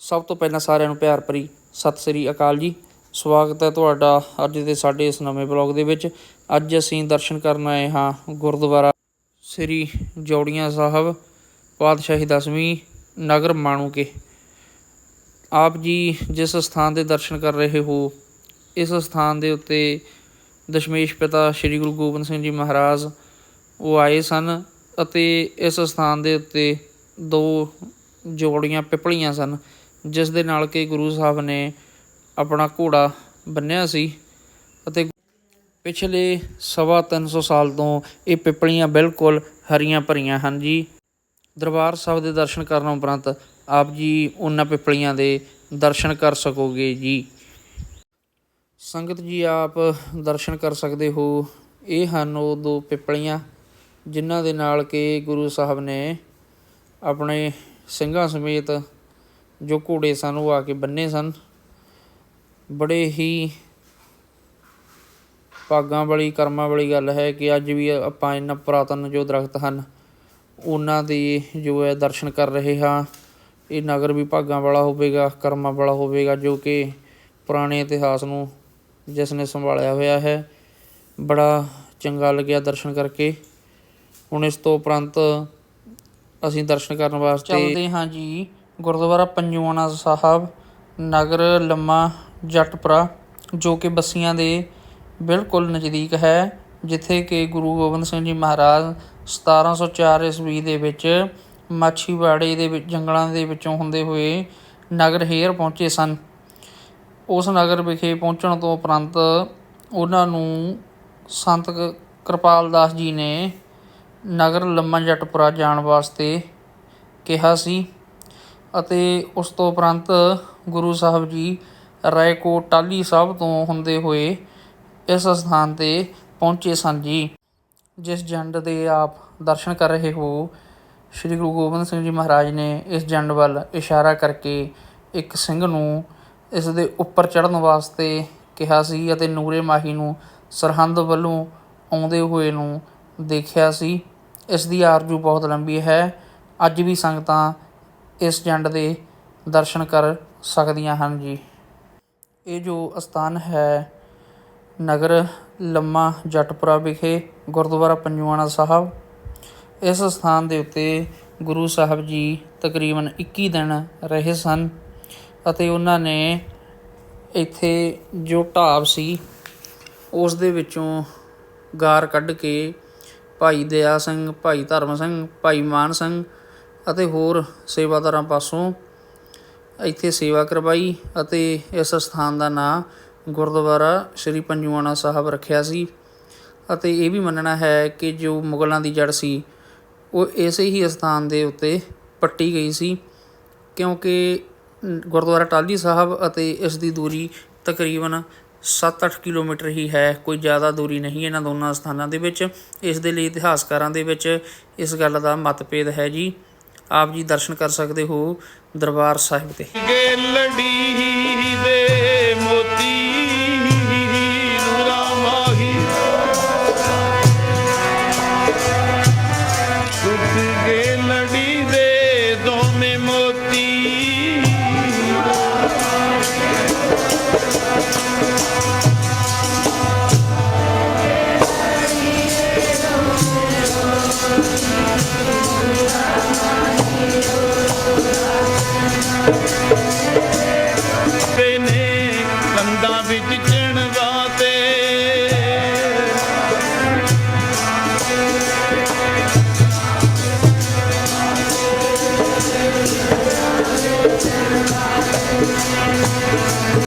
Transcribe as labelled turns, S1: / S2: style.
S1: ਸਭ ਤੋਂ ਪਹਿਲਾਂ ਸਾਰਿਆਂ ਨੂੰ ਪਿਆਰ ਭਰੀ ਸਤਿ ਸ੍ਰੀ ਅਕਾਲ ਜੀ। ਸਵਾਗਤ ਹੈ ਤੁਹਾਡਾ ਅੱਜ ਦੇ ਸਾਡੇ ਇਸ ਨਵੇਂ ਬਲੌਗ ਦੇ ਵਿੱਚ। ਅੱਜ ਅਸੀਂ ਦਰਸ਼ਨ ਕਰਨ ਆਏ ਹਾਂ ਗੁਰਦੁਆਰਾ ਸ੍ਰੀ ਜੋੜੀਆਂ ਸਾਹਿਬ ਪਾਤਸ਼ਾਹੀ ਦਸਵੀਂ ਨਗਰ ਮਾਣੂਕੇ। ਆਪ ਜੀ ਜਿਸ ਸਥਾਨ ਦੇ ਦਰਸ਼ਨ ਕਰ ਰਹੇ ਹੋ, ਇਸ ਸਥਾਨ ਦੇ ਉੱਤੇ ਦਸ਼ਮੇਸ਼ ਪਿਤਾ ਸ੍ਰੀ ਗੁਰੂ ਗੋਬਿੰਦ ਸਿੰਘ ਜੀ ਮਹਾਰਾਜ ਉਹ ਆਏ ਸਨ ਅਤੇ ਇਸ ਸਥਾਨ ਦੇ ਉੱਤੇ ਦੋ ਜੋੜੀਆਂ ਪਿਪਲੀਆਂ ਸਨ। ਜਿਸ ਦੇ ਨਾਲ ਕਿ ਗੁਰੂ ਸਾਹਿਬ ਨੇ ਆਪਣਾ ਘੋੜਾ ਬੰਨਿਆ ਸੀ ਅਤੇ ਪਿਛਲੇ ਸਵਾ ਤਿੰਨ ਸੌ ਸਾਲ ਤੋਂ ਇਹ ਪਿਪਲੀਆਂ ਬਿਲਕੁਲ ਹਰੀਆਂ ਭਰੀਆਂ ਹਨ ਜੀ। ਦਰਬਾਰ ਸਾਹਿਬ ਦੇ ਦਰਸ਼ਨ ਕਰਨ ਉਪਰੰਤ ਆਪ ਜੀ ਉਹਨਾਂ ਪਿਪਲੀਆਂ ਦੇ ਦਰਸ਼ਨ ਕਰ ਸਕੋਗੇ ਜੀ। ਸੰਗਤ ਜੀ, ਆਪ ਦਰਸ਼ਨ ਕਰ ਸਕਦੇ ਹੋ। ਇਹ ਹਨ ਉਹ ਦੋ ਪਿਪਲੀਆਂ ਜਿਨ੍ਹਾਂ ਦੇ ਨਾਲ ਕਿ ਗੁਰੂ ਸਾਹਿਬ ਨੇ ਆਪਣੇ ਸਿੰਘਾਂ ਸਮੇਤ ਜੋ ਘੋੜੇ ਸਨ, ਉਹ ਆ ਕੇ ਬੰਨੇ ਸਨ। ਬੜੇ ਹੀ ਭਾਗਾਂ ਵਾਲੀ, ਕਰਮਾਂ ਵਾਲੀ ਗੱਲ ਹੈ ਕਿ ਅੱਜ ਵੀ ਆਪਾਂ ਇਹਨਾਂ ਪੁਰਾਤਨ ਜੋ ਦਰਖਤ ਹਨ, ਉਹਨਾਂ ਦੇ ਜੋ ਹੈ ਦਰਸ਼ਨ ਕਰ ਰਹੇ ਹਾਂ। ਇਹ ਨਗਰ ਵੀ ਭਾਗਾਂ ਵਾਲਾ ਹੋਵੇਗਾ, ਕਰਮਾਂ ਵਾਲਾ ਹੋਵੇਗਾ, ਜੋ ਕਿ ਪੁਰਾਣੇ ਇਤਿਹਾਸ ਨੂੰ ਜਿਸ ਨੇ ਸੰਭਾਲਿਆ ਹੋਇਆ ਹੈ। ਬੜਾ ਚੰਗਾ ਲੱਗਿਆ ਦਰਸ਼ਨ ਕਰਕੇ। ਹੁਣ ਇਸ ਤੋਂ ਉਪਰੰਤ ਅਸੀਂ ਦਰਸ਼ਨ ਕਰਨ ਵਾਸਤੇ ਚੱਲਦੇ ਹਾਂ ਜੀ। ਗੁਰਦੁਆਰਾ ਪੰਜੂਆਣਾ ਸਾਹਿਬ, ਨਗਰ ਲੰਮਾ ਜੱਟਪੁਰਾ, ਜੋ ਕਿ ਬੱਸੀਆਂ ਦੇ ਬਿਲਕੁਲ ਨਜ਼ਦੀਕ ਹੈ, ਜਿੱਥੇ ਕਿ ਗੁਰੂ ਗੋਬਿੰਦ ਸਿੰਘ ਜੀ ਮਹਾਰਾਜ 1704 ਈਸਵੀ ਦੇ ਵਿੱਚ ਮਾਛੀਵਾੜੇ ਦੇ ਵਿੱਚ ਜੰਗਲਾਂ ਦੇ ਵਿੱਚੋਂ ਹੁੰਦੇ ਹੋਏ ਨਗਰ ਹੇਰ ਪਹੁੰਚੇ ਸਨ। ਉਸ ਨਗਰ ਵਿਖੇ ਪਹੁੰਚਣ ਤੋਂ ਉਪਰੰਤ ਉਹਨਾਂ ਨੂੰ ਸੰਤ ਕ- ਕਿਰਪਾਲ ਦਾਸ ਜੀ ਨੇ ਨਗਰ ਲੰਮਾ ਜੱਟਪੁਰਾ ਜਾਣ ਵਾਸਤੇ ਕਿਹਾ ਸੀ। ਅਤੇ ਉਸ ਤੋਂ ਉਪਰੰਤ ਗੁਰੂ ਸਾਹਿਬ ਜੀ ਰਾਏਕੋਟ ਟਾਹਲੀ ਸਾਹਿਬ ਤੋਂ ਹੁੰਦੇ ਹੋਏ ਇਸ ਅਸਥਾਨ ਤੇ ਪਹੁੰਚੇ ਸਨ ਜੀ। ਜਿਸ ਜੰਡ ਦੇ ਆਪ ਦਰਸ਼ਨ ਕਰ ਰਹੇ ਹੋ, ਸ੍ਰੀ ਗੁਰੂ ਗੋਬਿੰਦ ਸਿੰਘ ਜੀ ਮਹਾਰਾਜ ਨੇ ਇਸ ਜੰਡ ਵੱਲ ਇਸ਼ਾਰਾ ਕਰਕੇ ਇੱਕ ਸਿੰਘ ਨੂੰ ਇਸ ਦੇ ਉੱਪਰ ਚੜ੍ਹਨ ਵਾਸਤੇ ਕਿਹਾ ਸੀ ਅਤੇ ਨੂਰੇ ਮਾਹੀ ਨੂੰ ਸਰਹੰਦ ਵੱਲੋਂ ਆਉਂਦੇ ਹੋਏ ਨੂੰ ਦੇਖਿਆ ਸੀ। ਇਸ ਦੀ ਆਰਜੂ ਬਹੁਤ ਲੰਬੀ ਹੈ। ਅੱਜ ਵੀ ਸੰਗਤਾਂ ਇਸ ਜੰਡ ਦੇ ਦਰਸ਼ਨ ਕਰ ਸਕਦੀਆਂ ਹਨ ਜੀ। ਇਹ ਜੋ ਅਸਥਾਨ ਹੈ, ਨਗਰ ਲੰਮਾ ਜੱਟਪੁਰਾ ਵਿਖੇ ਗੁਰਦੁਆਰਾ ਪੰਜੂਆਣਾ ਸਾਹਿਬ। ਇਸ ਸਥਾਨ ਦੇ ਉੱਤੇ ਗੁਰੂ ਸਾਹਿਬ ਜੀ ਤਕਰੀਬਨ 21 ਦਿਨ ਰਹੇ ਸਨ ਅਤੇ ਉਹਨਾਂ ਨੇ ਇੱਥੇ ਜੋ ਢਾਬ ਸੀ, ਉਸ ਦੇ ਵਿੱਚੋਂ ਗਾਰ ਕੱਢ ਕੇ ਭਾਈ ਦਇਆ ਸਿੰਘ, ਭਾਈ ਧਰਮ ਸਿੰਘ, ਭਾਈ ਮਾਨ ਸਿੰਘ ਅਤੇ ਹੋਰ ਸੇਵਾਦਾਰਾਂ ਪਾਸੋਂ ਇੱਥੇ ਸੇਵਾ ਕਰਵਾਈ ਅਤੇ ਇਸ ਸਥਾਨ ਦਾ ਨਾਂ ਗੁਰਦੁਆਰਾ ਸ੍ਰੀ ਪੰਜੂਆਣਾ ਸਾਹਿਬ ਰੱਖਿਆ ਸੀ। ਅਤੇ ਇਹ ਵੀ ਮੰਨਣਾ ਹੈ ਕਿ ਜੋ ਮੁਗਲਾਂ ਦੀ ਜੜ ਸੀ, ਉਹ ਇਸੇ ਹੀ ਸਥਾਨ ਦੇ ਉੱਤੇ ਪੱਟੀ ਗਈ ਸੀ, ਕਿਉਂਕਿ ਗੁਰਦੁਆਰਾ ਟਾਲੀ ਸਾਹਿਬ ਅਤੇ ਇਸ ਦੀ ਦੂਰੀ ਤਕਰੀਬਨ 7-8 ਕਿਲੋਮੀਟਰ ਹੀ ਹੈ, ਕੋਈ ਜ਼ਿਆਦਾ ਦੂਰੀ ਨਹੀਂ ਇਹਨਾਂ ਦੋਨਾਂ ਸਥਾਨਾਂ ਦੇ ਵਿੱਚ। ਇਸ ਦੇ ਲਈ ਇਤਿਹਾਸਕਾਰਾਂ ਦੇ ਵਿੱਚ ਇਸ ਗੱਲ ਦਾ ਮਤਭੇਦ ਹੈ ਜੀ। ਆਪ ਜੀ ਦਰਸ਼ਨ ਕਰ ਸਕਦੇ ਹੋ ਦਰਬਾਰ ਸਾਹਿਬ ਤੇ।
S2: ਦੇ ਤੇ ਨੇ ਕੰਦਾਂ ਵਿੱਚ ਚਿਣ